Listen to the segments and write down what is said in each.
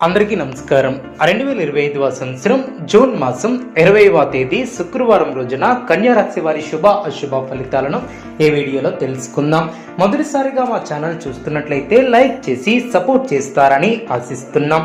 అందరికీ నమస్కారం. రెండు వేల ఇరవై ఐదవ సంవత్సరం జూన్ మాసం ఇరవైవ తేదీ శుక్రవారం రోజున కన్యా రాశి వారి శుభ అశుభ ఫలితాలను ఈ వీడియోలో తెలుసుకుందాం. మొదటిసారిగా మా ఛానల్ చూస్తున్నట్లయితే లైక్ చేసి సపోర్ట్ చేస్తారని ఆశిస్తున్నాం.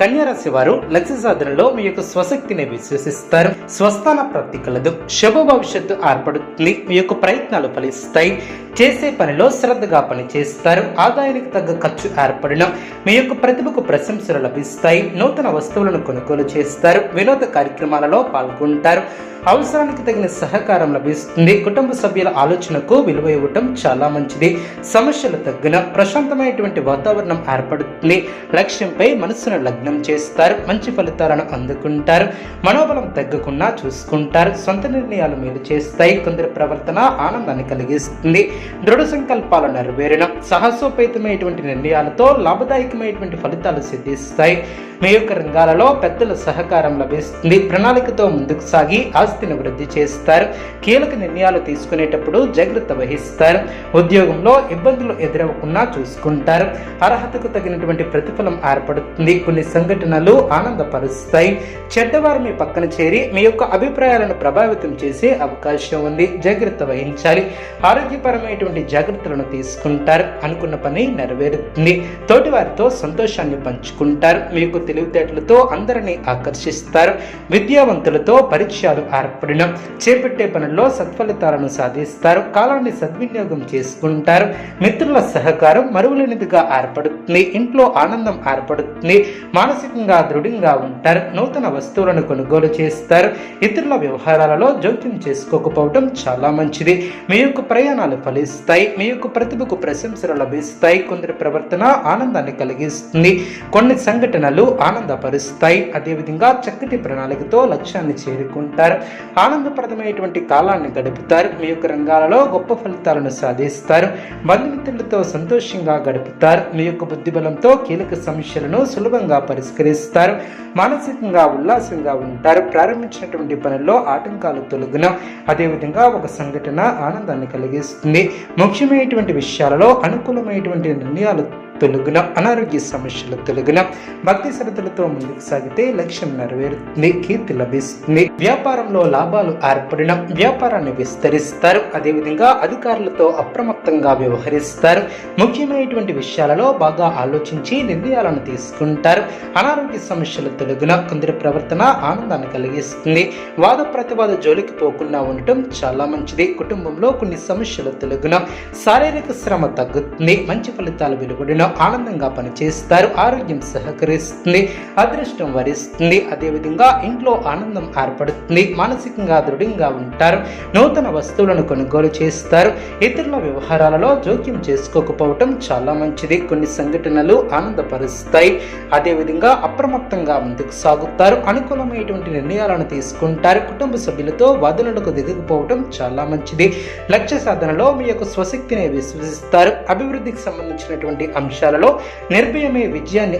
కన్యారాశి వారు లక్ష్య సాధనలో మీ యొక్క స్వశక్తిని విశ్వసిస్తారు. స్వస్థాన ప్రాప్తి కలదు. శుభ భవిష్యత్తు ఏర్పడుతుంది మీ యొక్క ప్రయత్నాలు ఫలిస్తాయి. చేసే పనిలో శ్రద్ధగా పనిచేస్తారు. ఆదాయానికి తగ్గ ఖర్చు ఏర్పడడం మీ యొక్క ప్రతిభకు ప్రశంసలు లభిస్తాయి. నూతన వస్తువులను కొనుగోలు చేస్తారు. వినోద కార్యక్రమాలలో పాల్గొంటారు. అవసరానికి తగిన సహకారం లభిస్తుంది. కుటుంబ సభ్యుల ఆలోచనకు విలువ ఇవ్వటం చాలా మంచిది. సమస్యలు తగ్గిన ప్రశాంతమైనటువంటి వాతావరణం ఏర్పడుతుంది. లక్ష్యంపై మనసును లగ్నం చేస్తారు. మంచి ఫలితాలను అందుకుంటారు. మనోబలం తగ్గకుండా చూసుకుంటారు. సొంత నిర్ణయాలు మేలు చేస్తాయి. కొందరి ప్రవర్తన ఆనందాన్ని కలిగిస్తుంది. దృఢ సంకల్పాలు నెరవేరిన సాహసోపేతమైనటువంటి నిర్ణయాలతో లాభదాయకమైనటువంటి ఫలితాలు సిద్ధిస్తాయి. మీ యొక్క రంగాలలో పెద్దల సహకారం లభిస్తుంది. ప్రణాళికతో ముందుకు సాగి ఆస్తిని వృద్ధి చేస్తారు. కీలక నిర్ణయాలు తీసుకునేటప్పుడు జాగ్రత్త వహిస్తారు. ఉద్యోగంలో ఇబ్బందులు ఎదురవ్వకుండా చూసుకుంటారు. అర్హతకు తగినటువంటి ప్రతిఫలం ఏర్పడుతుంది. కొన్ని సంఘటనలు ఆనందపరుస్తాయి. చెడ్డవారు మీ పక్కన చేరి మీ యొక్క అభిప్రాయాలను ప్రభావితం చేసే అవకాశం ఉంది. జాగ్రత్త వహించాలి. ఆరోగ్యపరమైనటువంటి జాగ్రత్తలను తీసుకుంటారు. అనుకున్న పని నెరవేరుతుంది. తోటివారితో సంతోషాన్ని పంచుకుంటారు. మీకు తెలివితేటలతో అందరినీ ఆకర్షిస్తారు. విద్యావంతులతో పరిచయాలు ఏర్పడిన చేపట్టే పనుల్లో సత్ఫలితాలను సాధిస్తారు. కాలాన్ని సద్వినియోగం చేసుకుంటారు. మిత్రుల సహకారం మరువులేనిదిగా ఏర్పడుతుంది. ఇంట్లో ఆనందం ఏర్పడుతుంది. మానసికంగా దృఢంగా ఉంటారు. నూతన వస్తువులను కొనుగోలు చేస్తారు. ఇతరుల వ్యవహారాలలో జోక్యం చేసుకోకపోవడం చాలా మంచిది. మీ యొక్క ప్రయాణాలు ఫలిస్తాయి. మీ యొక్క ప్రతిభకు ప్రశంసలు లభిస్తాయి. కొందరి ప్రవర్తన ఆనందాన్ని కలిగిస్తుంది. కొన్ని సంఘటనలు ఆనందపరుస్తాయి. అదేవిధంగా చక్కటి ప్రణాళికతో లక్ష్యాన్ని చేరుకుంటారు. ఆనందప్రదమైనటువంటి కాలాన్ని గడుపుతారు. మీ యొక్క రంగాలలో గొప్ప ఫలితాలను సాధిస్తారు. బంధుమిత్రులతో సంతోషంగా గడుపుతారు. మీ యొక్క బుద్ధిబలంతో కీలక సమస్యలను సులభంగా పరిష్కరిస్తారు. మానసికంగా ఉల్లాసంగా ఉంటారు. ప్రారంభించినటువంటి పనుల్లో ఆటంకాలు తొలగిన అదేవిధంగా ఒక సంఘటన ఆనందాన్ని కలిగిస్తుంది. ముఖ్యమైనటువంటి విషయాలలో అనుకూలమైనటువంటి నిర్ణయాలు తొలగిన అనారోగ్య సమస్యల తొలగిన భక్తి శ్రద్ధలతో ముందుకు సాగితే లక్ష్యం నెరవేరుతుంది కీర్తి లభిస్తుంది. వ్యాపారంలో లాభాలు ఏర్పడిన వ్యాపారాన్ని విస్తరిస్తారు. అదేవిధంగా అధికారులతో అప్రమత్తంగా వ్యవహరిస్తారు. ముఖ్యమైనటువంటి విషయాలలో బాగా ఆలోచించి నిర్ణయాలను తీసుకుంటారు. అనారోగ్య సమస్యల తొలగిన కొందరి ప్రవర్తన ఆనందాన్ని కలిగిస్తుంది. వాద ప్రతివాద జోలికి పోకుండా ఉండటం చాలా మంచిది. కుటుంబంలో కొన్ని సమస్యల తొలగిన శారీరక శ్రమ తగ్గుతుంది. మంచి ఫలితాలు వెలువడిన ఆనందంగా పనిచేస్తారు. ఆరోగ్యం సహకరిస్తుంది అదృష్టం వరిస్తుంది. అదేవిధంగా ఇంట్లో ఆనందం ఏర్పడుతుంది మానసికంగా దృఢంగా ఉంటారు నూతన వస్తువులను కొనుగోలు చేస్తారు. ఇతరుల వ్యవహారాలలో జోక్యం చేసుకోకపోవటం చాలా మంచిది. కొన్ని సంఘటనలు ఆనందపరుస్తాయి. అదేవిధంగా అప్రమత్తంగా ముందుకు సాగుతారు. అనుకూలమైనటువంటి నిర్ణయాలను తీసుకుంటారు. కుటుంబ సభ్యులతో వాదనలకు దిగకపోవటం చాలా మంచిది. లక్ష్య సాధనలో మీ యొక్క స్వశక్తిని విశ్వసిస్తారు. అభివృద్ధికి సంబంధించినటువంటి అంశాలలో నిర్భయమే విజయాన్ని